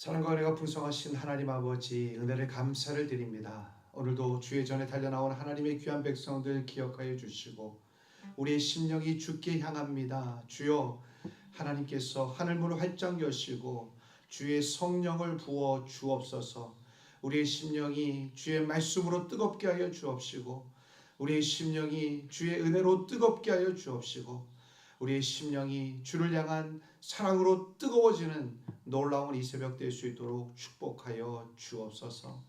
사랑과 은혜가 풍성하신 하나님 아버지 은혜를 감사를 드립니다. 오늘도 주의 전에 달려나온 하나님의 귀한 백성들 기억하여 주시고 우리의 심령이 주께 향합니다. 주여 하나님께서 하늘문을 활짝 여시고 주의 성령을 부어 주옵소서. 우리의 심령이 주의 말씀으로 뜨겁게 하여 주옵시고 우리의 심령이 주의 은혜로 뜨겁게 하여 주옵시고 우리의 심령이 주를 향한 사랑으로 뜨거워지는 놀라운 이 새벽 될 수 있도록 축복하여 주옵소서.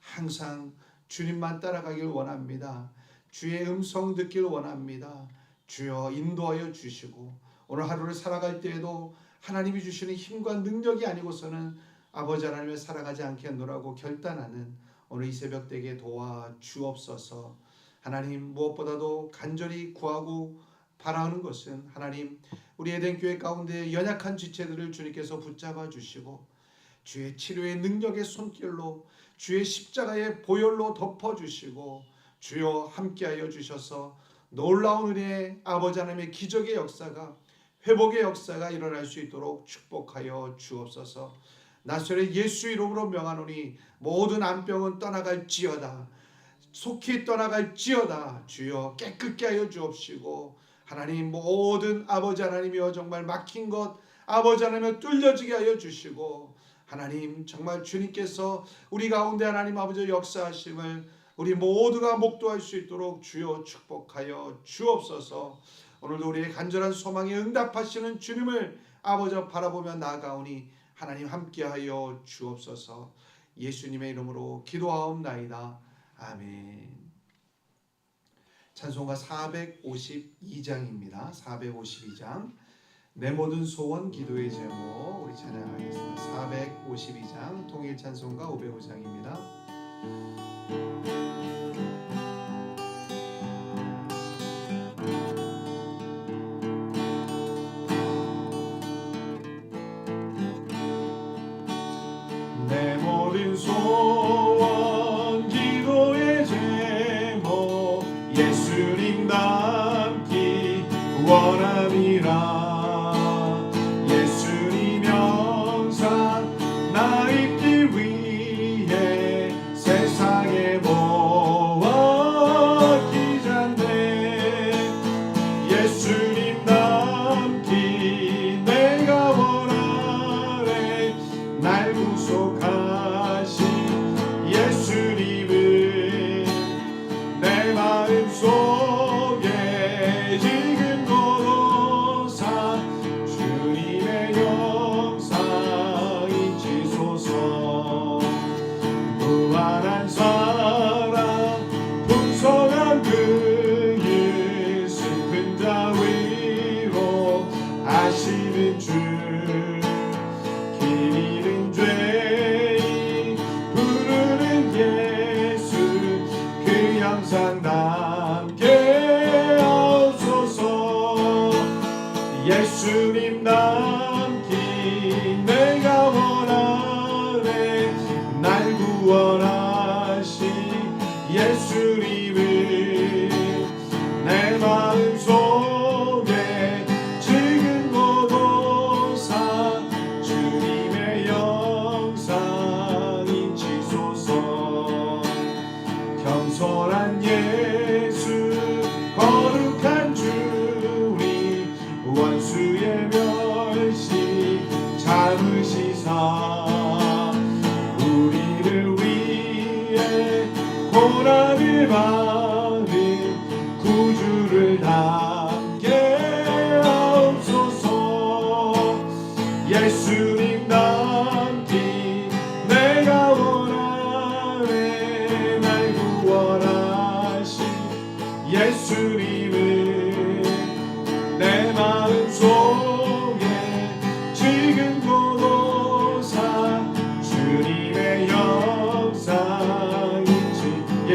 항상 주님만 따라가길 원합니다. 주의 음성 듣길 원합니다. 주여 인도하여 주시고 오늘 하루를 살아갈 때에도 하나님이 주시는 힘과 능력이 아니고서는 아버지 하나님을 살아가지 않겠노라고 결단하는 오늘 이 새벽 되게 도와 주옵소서. 하나님 무엇보다도 간절히 구하고 바라는 것은 하나님 우리 에덴 교회 가운데 연약한 지체들을 주님께서 붙잡아 주시고 주의 치료의 능력의 손길로 주의 십자가의 보혈로 덮어 주시고 주여 함께하여 주셔서 놀라운 은혜의 아버지 하나님의 기적의 역사가 회복의 역사가 일어날 수 있도록 축복하여 주옵소서. 나사렛 예수 이름으로 명하노니 모든 안병은 떠나갈지어다. 속히 떠나갈지어다. 주여 깨끗게 하여 주옵시고 하나님 모든 아버지 하나님이여 정말 막힌 것 아버지 하나님을 뚫려지게 하여 주시고 하나님 정말 주님께서 우리 가운데 하나님 아버지 역사하심을 우리 모두가 목도할 수 있도록 주여 축복하여 주옵소서. 오늘도 우리의 간절한 소망에 응답하시는 주님을 아버지 바라보며 나아가오니 하나님 함께하여 주옵소서. 예수님의 이름으로 기도하옵나이다. 아멘. 찬송가 452장입니다. 452장. 내 모든 소원 기도의 제목 우리 찬양하겠습니다. 452장 통일 찬송가 505장입니다. 닮기 원 겸손한 예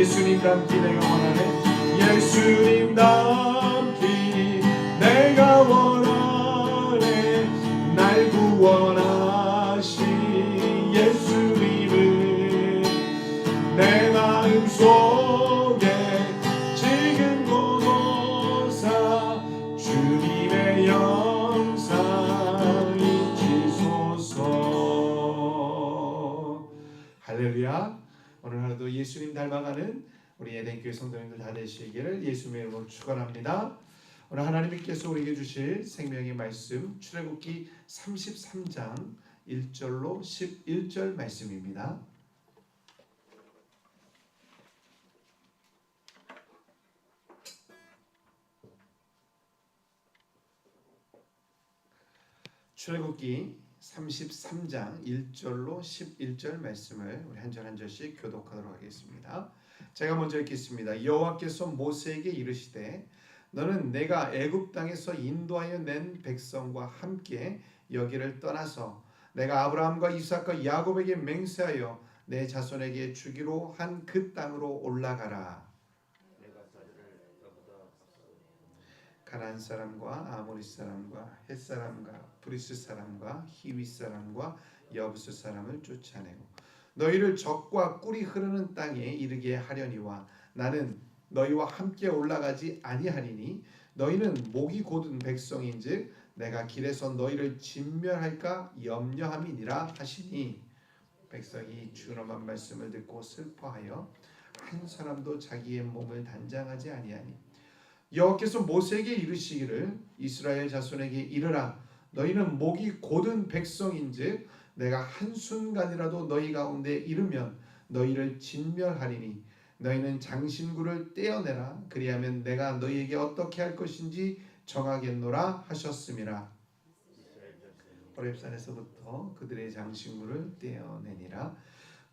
예수님 닮기 내가 원하네. 예수님 닮 교회 성도님들 다 되시기를 예수님의 이름으로 축원합니다. 오늘 하나님께서 우리에게 주실 생명의 말씀 출애굽기 33장 1절로 11절 말씀입니다. 출애굽기 33장 1절로 11절 말씀을 우리 한 절 한 절씩 교독하도록 하겠습니다. 제가 먼저 읽겠습니다. 여호와께서 모세에게 이르시되 너는 내가 애굽 땅에서 인도하여 낸 백성과 함께 여기를 떠나서 내가 아브라함과 이삭과 야곱에게 맹세하여 내 자손에게 주기로 한 그 땅으로 올라가라. 가나안 사람과 아모리 사람과 헷 사람과 브리스 사람과 히위 사람과 여부스 사람을 쫓아내고 너희를 적과 꿀이 흐르는 땅에 이르게 하려니와 나는 너희와 함께 올라가지 아니하리니 너희는 목이 곧은 백성인즉 내가 길에서 너희를 진멸할까 염려함이니라 하시니. 백성이 준엄한 말씀을 듣고 슬퍼하여 한 사람도 자기의 몸을 단장하지 아니하니. 여호와께서 모세에게 이르시기를 이스라엘 자손에게 이르라. 너희는 목이 곧은 백성인즉 내가 한 순간이라도 너희 가운데 이르면 너희를 진멸하리니 너희는 장신구를 떼어내라. 그리하면 내가 너희에게 어떻게 할 것인지 정하겠노라 하셨음이라 호렙산에서부터 그들의 장신구를 떼어내니라.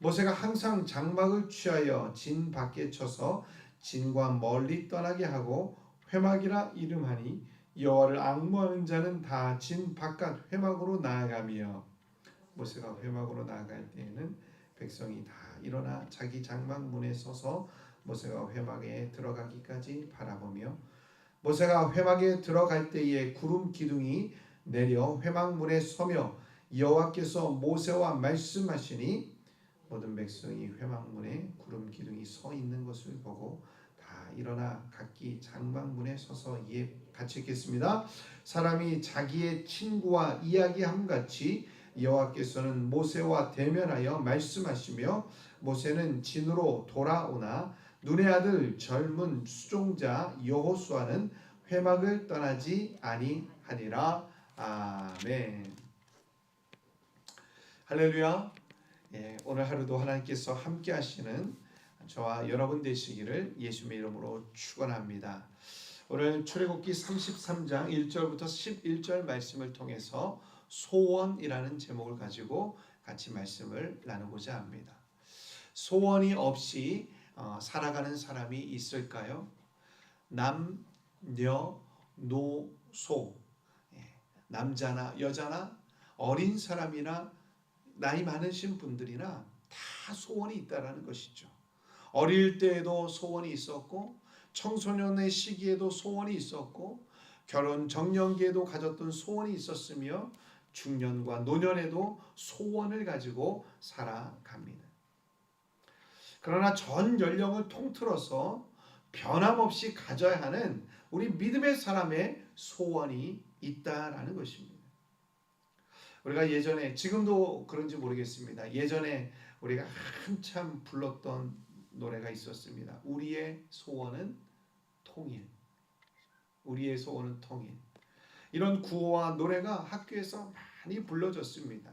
모세가 항상 장막을 취하여 진 밖에 쳐서 진과 멀리 떠나게 하고 회막이라 이름하니 여호와를 악무하는 자는 다 진 바깥 회막으로 나아가며 모세가 회막으로 나아갈 때에는 백성이 다 일어나 자기 장막 문에 서서 모세가 회막에 들어가기까지 바라보며 모세가 회막에 들어갈 때에 구름 기둥이 내려 회막 문에 서며 여호와께서 모세와 말씀하시니 모든 백성이 회막 문에 구름 기둥이 서 있는 것을 보고 다 일어나 각기 장막문에 서서 예 같이 읽겠습니다. 사람이 자기의 친구와 이야기함 같이 여호와께서는 모세와 대면하여 말씀하시며 모세는 진으로 돌아오나 눈의 아들 젊은 수종자 여호수아는 회막을 떠나지 아니하니라 아멘. 할렐루야. 예, 오늘 하루도 하나님께서 함께 하시는 저와 여러분 되시기를 예수님의 이름으로 축원합니다. 오늘 출애굽기 33장 1절부터 11절 말씀을 통해서 소원이라는 제목을 가지고 같이 말씀을 나누고자 합니다. 소원이 없이 어, 살아가는 사람이 있을까요? 남 녀 노소 예, 남자나 여자나 어린 사람이나 나이 많으신 분들이나 다 소원이 있다라는 것이죠. 어릴 때에도 소원이 있었고 청소년의 시기에도 소원이 있었고 결혼 정년기에도 가졌던 소원이 있었으며 중년과 노년에도 소원을 가지고 살아갑니다. 그러나 전 연령을 통틀어서 변함없이 가져야 하는 우리 믿음의 사람의 소원이 있다라는 것입니다. 우리가 예전에 지금도 그런지 모르겠습니다. 예전에 우리가 한참 불렀던 노래가 있었습니다. 우리의 소원은 통일. 우리의 소원은 통일. 이런 구호와 노래가 학교에서 많이 불러졌습니다.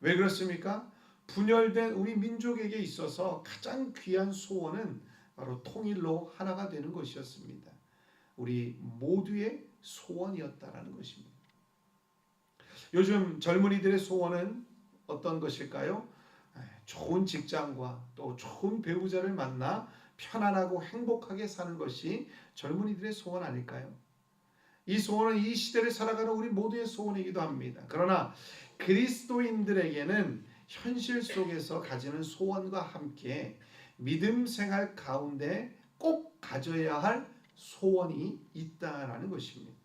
왜 그렇습니까? 분열된 우리 민족에게 있어서 가장 귀한 소원은 바로 통일로 하나가 되는 것이었습니다. 우리 모두의 소원이었다라는 것입니다. 요즘 젊은이들의 소원은 어떤 것일까요? 좋은 직장과 또 좋은 배우자를 만나 편안하고 행복하게 사는 것이 젊은이들의 소원 아닐까요? 이 소원은 이 시대를 살아가는 우리 모두의 소원이기도 합니다. 그러나 그리스도인들에게는 현실 속에서 가지는 소원과 함께 믿음 생활 가운데 꼭 가져야 할 소원이 있다라는 것입니다.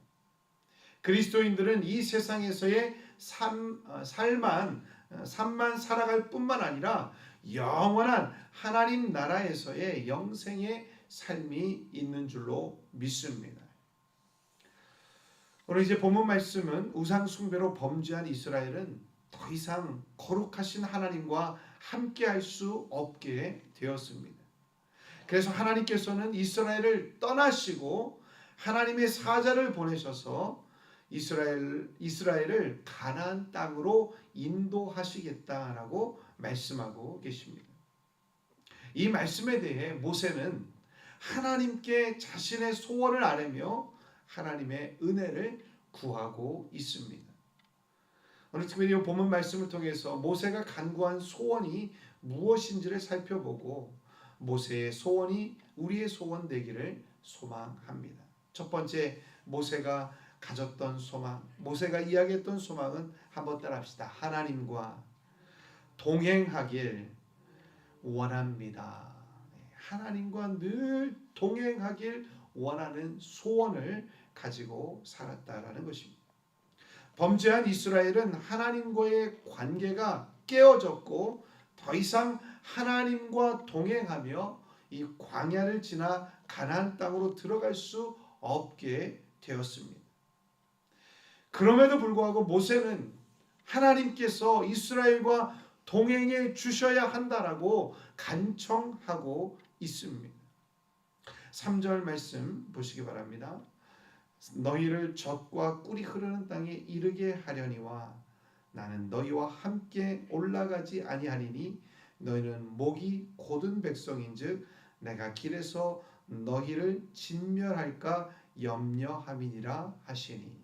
그리스도인들은 이 세상에서의 삶, 어, 삶만 삶만 살아갈 뿐만 아니라 영원한 하나님 나라에서의 영생의 삶이 있는 줄로 믿습니다. 오늘 이제 본문 말씀은 우상 숭배로 범죄한 이스라엘은 더 이상 거룩하신 하나님과 함께 할 수 없게 되었습니다. 그래서 하나님께서는 이스라엘을 떠나시고 하나님의 사자를 보내셔서 이스라엘 이스라엘을 가나안 땅으로 인도하시겠다라고 말씀하고 계십니다. 이 말씀에 대해 모세는 하나님께 자신의 소원을 아뢰며 하나님의 은혜를 구하고 있습니다. 오늘 특별히 이 본문 말씀을 통해서 모세가 간구한 소원이 무엇인지를 살펴보고 모세의 소원이 우리의 소원 되기를 소망합니다. 첫 번째 모세가 가졌던 소망, 모세가 이야기했던 소망은 한번 따라합시다. 하나님과 동행하길 원합니다. 하나님과 늘 동행하길 원하는 소원을 가지고 살았다라는 것입니다. 범죄한 이스라엘은 하나님과의 관계가 깨어졌고 더 이상 하나님과 동행하며 이 광야를 지나 가나안 땅으로 들어갈 수 없게 되었습니다. 그럼에도 불구하고 모세는 하나님께서 이스라엘과 동행해 주셔야 한다라고 간청하고 있습니다. 3절 말씀 보시기 바랍니다. 너희를 젖과 꿀이 흐르는 땅에 이르게 하려니와 나는 너희와 함께 올라가지 아니하리니 너희는 목이 곧은 백성인즉 내가 길에서 너희를 진멸할까 염려함이니라 하시니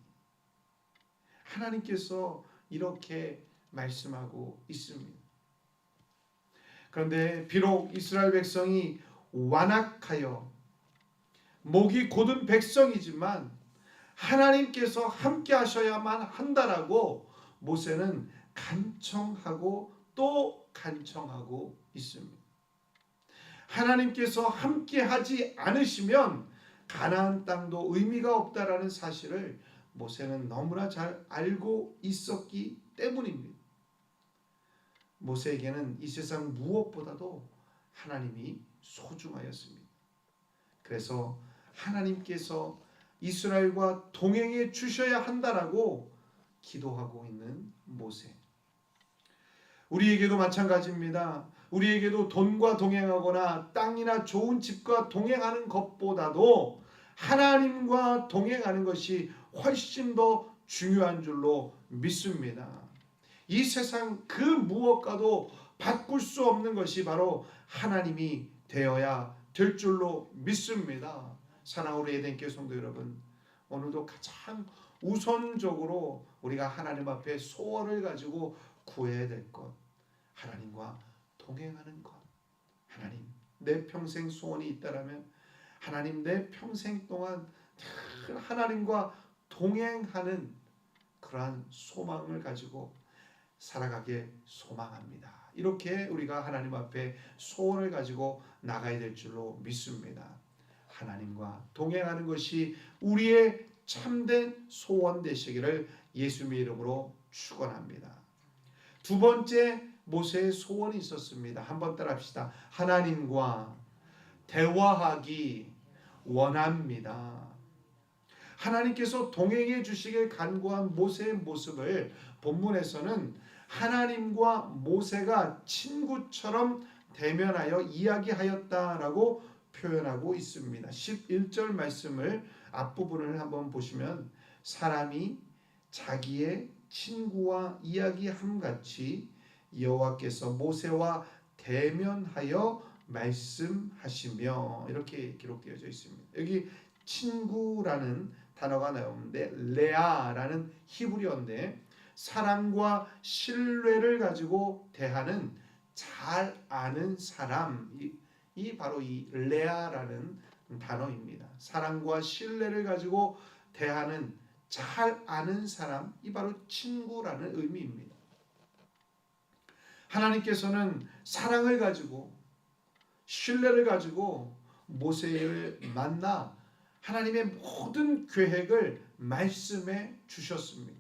하나님께서 이렇게 말씀하고 있습니다. 그런데 비록 이스라엘 백성이 완악하여 목이 곧은 백성이지만 하나님께서 함께 하셔야만 한다라고 모세는 간청하고 또 간청하고 있습니다. 하나님께서 함께 하지 않으시면 가나안 땅도 의미가 없다라는 사실을 모세는 너무나 잘 알고 있었기 때문입니다. 모세에게는 이 세상 무엇보다도 하나님이 소중하였습니다. 그래서 하나님께서 이스라엘과 동행해 주셔야 한다라고 기도하고 있는 모세. 우리에게도 마찬가지입니다. 우리에게도 돈과 동행하거나 땅이나 좋은 집과 동행하는 것보다도 하나님과 동행하는 것이 훨씬 더 중요한 줄로 믿습니다. 이 세상 그 무엇과도 바꿀 수 없는 것이 바로 하나님이 되어야 될 줄로 믿습니다. 사랑으로 에덴교 성도 여러분, 오늘도 가장 우선적으로 우리가 하나님 앞에 소원을 가지고 구해야 될 것, 하나님과 동행하는 것. 하나님, 내 평생 소원이 있다라면 하나님 내 평생 동안 늘 하나님과 동행하는 그러한 소망을 가지고 살아가게 소망합니다. 이렇게 우리가 하나님 앞에 소원을 가지고 나가야 될 줄로 믿습니다. 하나님과 동행하는 것이 우리의 참된 소원 되시기를 예수님의 이름으로 축원합니다. 두 번째 모세의 소원이 있었습니다. 한번 따라합시다. 하나님과 대화하기 원합니다. 하나님께서 동행해 주시길 간구한 모세의 모습을 본문에서는 하나님과 모세가 친구처럼 대면하여 이야기하였다라고 표현하고 있습니다. 11절 말씀을 앞부분을 한번 보시면 사람이 자기의 친구와 이야기함 같이 여호와께서 모세와 대면하여 말씀하시며 이렇게 기록되어져 있습니다. 여기 친구라는 단어가 나오는데 레아라는 히브리어인데 사랑과 신뢰를 가지고 대하는 잘 아는 사람 이 바로 이 레아라는 단어입니다. 사랑과 신뢰를 가지고 대하는 잘 아는 사람 이 바로 친구라는 의미입니다. 하나님께서는 사랑을 가지고 신뢰를 가지고 모세를 만나 하나님의 모든 계획을 말씀해 주셨습니다.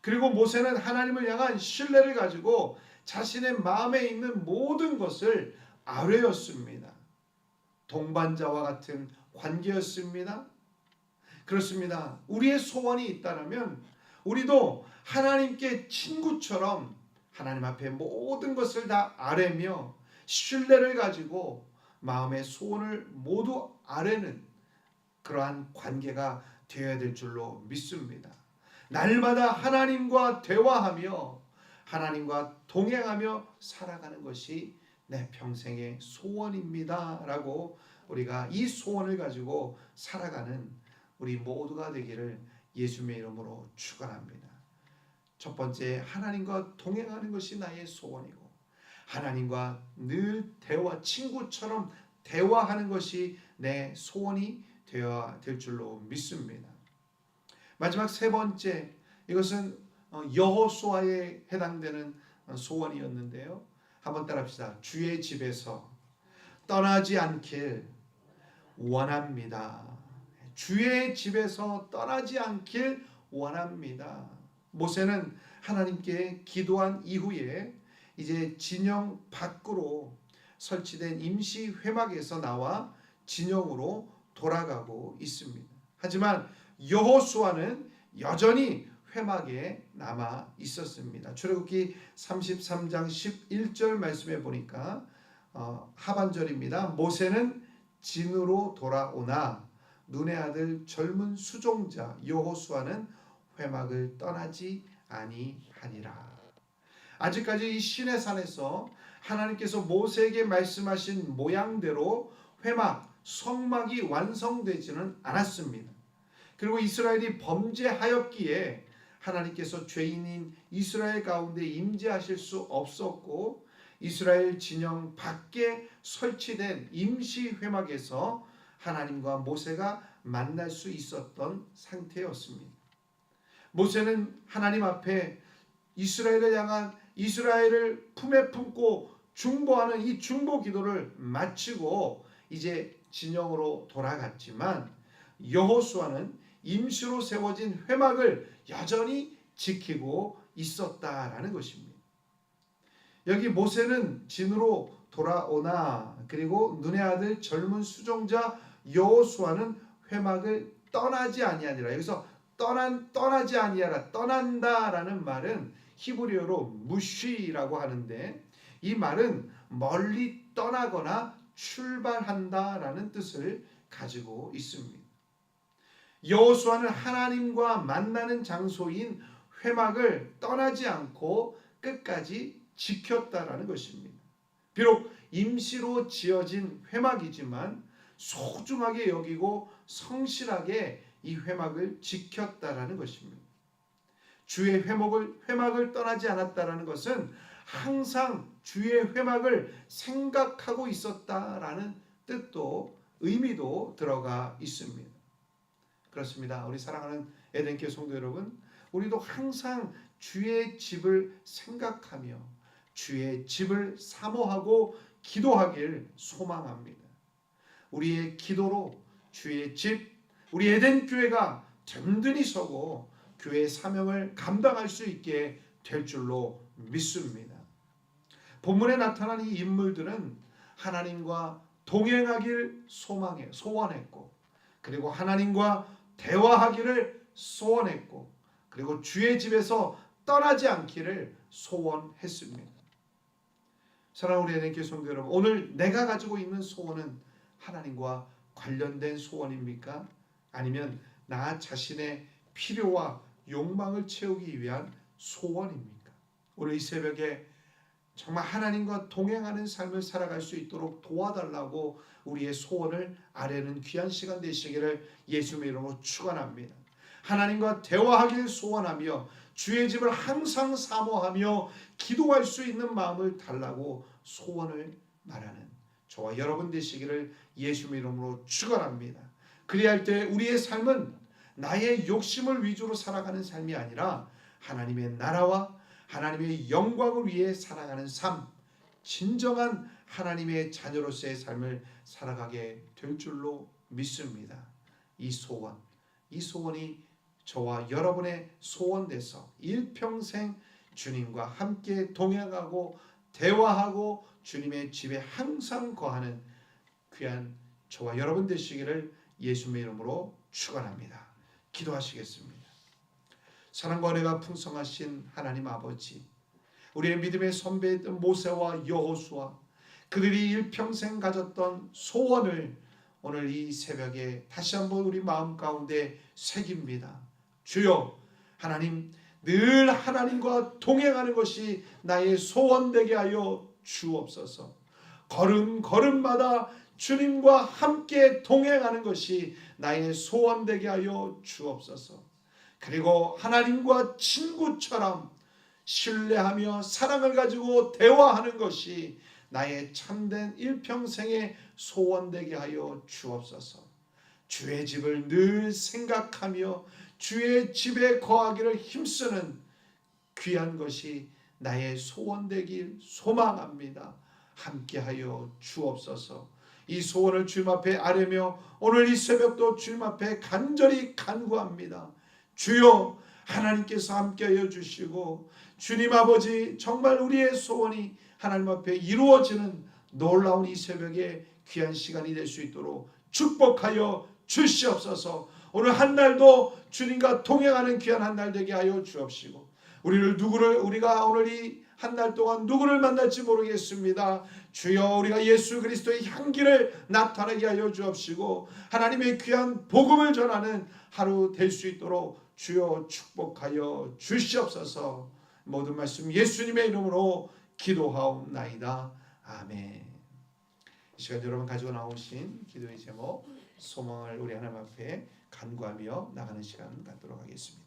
그리고 모세는 하나님을 향한 신뢰를 가지고 자신의 마음에 있는 모든 것을 아뢰었습니다. 동반자와 같은 관계였습니다. 그렇습니다. 우리의 소원이 있다면 우리도 하나님께 친구처럼 하나님 앞에 모든 것을 다 아뢰며 신뢰를 가지고 마음의 소원을 모두 아뢰는 그러한 관계가 되어야 될 줄로 믿습니다. 날마다 하나님과 대화하며 하나님과 동행하며 살아가는 것이 내 평생의 소원입니다 라고 우리가 이 소원을 가지고 살아가는 우리 모두가 되기를 예수님의 이름으로 축원합니다. 첫 번째 하나님과 동행하는 것이 나의 소원이고 하나님과 늘 대화 친구처럼 대화하는 것이 내 소원이 되어야 될 줄로 믿습니다. 마지막 세 번째 이것은 어, 여호수아에 해당되는 어, 소원이었는데요. 한번 따라합시다. 주의 집에서 떠나지 않길 원합니다. 주의 집에서 떠나지 않길 원합니다. 모세는 하나님께 기도한 이후에 이제 진영 밖으로 설치된 임시 회막에서 나와 진영으로 돌아가고 있습니다. 하지만 여호수아는 여전히 회막에 남아 있었습니다. 출애굽기 33장 11절 말씀에 보니까 어, 하반절입니다. 모세는 진으로 돌아오나 눈의 아들 젊은 수종자 여호수아는 회막을 떠나지 아니하니라. 아직까지 이 신의 산에서 하나님께서 모세에게 말씀하신 모양대로 회막 성막이 완성되지는 않았습니다. 그리고 이스라엘이 범죄하였기에 하나님께서 죄인인 이스라엘 가운데 임재하실 수 없었고 이스라엘 진영 밖에 설치된 임시 회막에서 하나님과 모세가 만날 수 있었던 상태였습니다. 모세는 하나님 앞에 이스라엘을 향한 이스라엘을 품에 품고 중보하는 이 중보 기도를 마치고 이제 진영으로 돌아갔지만 여호수아는 임시로 세워진 회막을 여전히 지키고 있었다라는 것입니다. 여기 모세는 진으로 돌아오나 그리고 눈의 아들 젊은 수종자 여호수아는 회막을 떠나지 아니하니라. 여기서 떠난 떠나지 아니하라 떠난다라는 말은 히브리어로 무쉬라고 하는데 이 말은 멀리 떠나거나 출발한다라는 뜻을 가지고 있습니다. 여호수아는 하나님과 만나는 장소인 회막을 떠나지 않고 끝까지 지켰다라는 것입니다. 비록 임시로 지어진 회막이지만 소중하게 여기고 성실하게 이 회막을 지켰다라는 것입니다. 주의 회목을 회막을 떠나지 않았다라는 것은 항상 주의 회막을 생각하고 있었다라는 뜻도 의미도 들어가 있습니다. 그렇습니다. 우리 사랑하는 에덴교 성도 여러분, 우리도 항상 주의 집을 생각하며 주의 집을 사모하고 기도하길 소망합니다. 우리의 기도로 주의 집, 우리 에덴 교회가 든든히 서고 교회 사명을 감당할 수 있게 될 줄로 믿습니다. 본문에 나타난 이 인물들은 하나님과 동행하길 소망해 소원했고 그리고 하나님과 대화하기를 소원했고 그리고 주의 집에서 떠나지 않기를 소원했습니다. 사랑하는 우리 에덴교 성도 여러분, 오늘 내가 가지고 있는 소원은 하나님과 관련된 소원입니까? 아니면 나 자신의 필요와 욕망을 채우기 위한 소원입니까? 오늘 이 새벽에 정말 하나님과 동행하는 삶을 살아갈 수 있도록 도와달라고 우리의 소원을 아뢰는 귀한 시간 되시기를 예수님의 이름으로 축원합니다. 하나님과 대화하길 소원하며 주의 집을 항상 사모하며 기도할 수 있는 마음을 달라고 소원을 말하는 저와 여러분 되시기를 예수님의 이름으로 축원합니다. 그리할 때 우리의 삶은 나의 욕심을 위주로 살아가는 삶이 아니라 하나님의 나라와 하나님의 영광을 위해 살아가는 삶, 진정한 하나님의 자녀로서의 삶을 살아가게 될 줄로 믿습니다. 이 소원, 이 소원이 저와 여러분의 소원돼서 일평생 주님과 함께 동행하고 대화하고 주님의 집에 항상 거하는 귀한 저와 여러분 되시기를 예수님의 이름으로 축원합니다. 기도하시겠습니다. 사랑과 은혜가 풍성하신 하나님 아버지, 우리의 믿음의 선배였던 모세와 여호수아, 그들이 일평생 가졌던 소원을 오늘 이 새벽에 다시 한번 우리 마음 가운데 새깁니다. 주여 하나님 늘 하나님과 동행하는 것이 나의 소원 되게 하여 주옵소서. 걸음 걸음마다 주님과 함께 동행하는 것이 나의 소원 되게 하여 주옵소서. 그리고 하나님과 친구처럼 신뢰하며 사랑을 가지고 대화하는 것이 나의 참된 일평생의 소원 되게 하여 주옵소서. 주의 집을 늘 생각하며 주의 집에 거하기를 힘쓰는 귀한 것이 나의 소원 되길 소망합니다. 함께하여 주옵소서. 이 소원을 주님 앞에 아뢰며 오늘 이 새벽도 주님 앞에 간절히 간구합니다. 주여 하나님께서 함께하여 주시고 주님 아버지 정말 우리의 소원이 하나님 앞에 이루어지는 놀라운 이 새벽에 귀한 시간이 될 수 있도록 축복하여 주시옵소서. 오늘 한 날도 주님과 동행하는 귀한 한 날 되게 하여 주옵시고 우리를 누구를 우리가 오늘 이한달 동안 누구를 만날지 모르겠습니다. 주여 우리가 예수 그리스도의 향기를 나타내게 하여 주옵시고 하나님의 귀한 복음을 전하는 하루 될 수 있도록 주여 축복하여 주시옵소서. 모든 말씀 예수님의 이름으로 기도하옵나이다. 아멘. 이 시간 여러분 가지고 나오신 기도의 제목 소망을 우리 하나님 앞에 간구하며 나가는 시간 갖도록 하겠습니다.